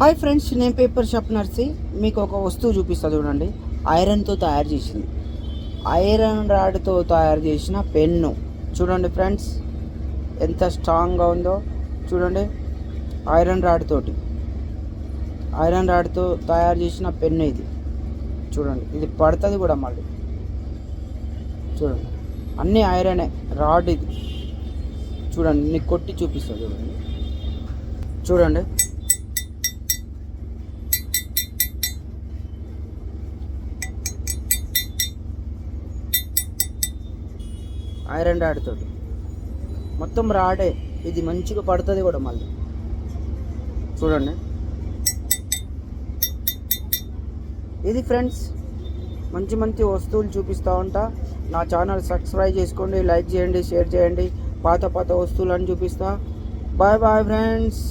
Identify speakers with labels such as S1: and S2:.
S1: Hi friends నేను paper shop Narsi. మీకు ఒక వస్తువు చూపిస్తా చూడండి. ఐరన్తో తయారు చేసింది. ఐరన్ రాడ్తో తయారు చేసిన పెన్ను. చూడండి ఫ్రెండ్స్ ఎంత స్ట్రాంగ్గా ఉందో. చూడండి ఐరన్ రాడ్ తోటి ఐరన్ రాడ్తో తయారు చేసిన పెన్ను ఇది. చూడండి ఇది పడుతుంది కూడా మళ్ళీ. చూడండి అన్నీ ఐరనే రాడ్ ఇది. చూడండి నీకు కొట్టి చూపిస్తా చూడండి. చూడండి ఐరన్ రాడ్ తోటి. మొత్తం రాడే. ఇది మంచిగా పడుతుంది కూడా మళ్ళీ. చూడండి. ఇది ఫ్రెండ్స్ మంచి మంచి వస్తువులు చూపిస్తూ ఉంటా. నా ఛానల్ సబ్స్క్రైబ్ చేసుకోండి లైక్ చేయండి షేర్ చేయండి. పాత పాత వస్తువులను చూపిస్తా. Bye bye friends.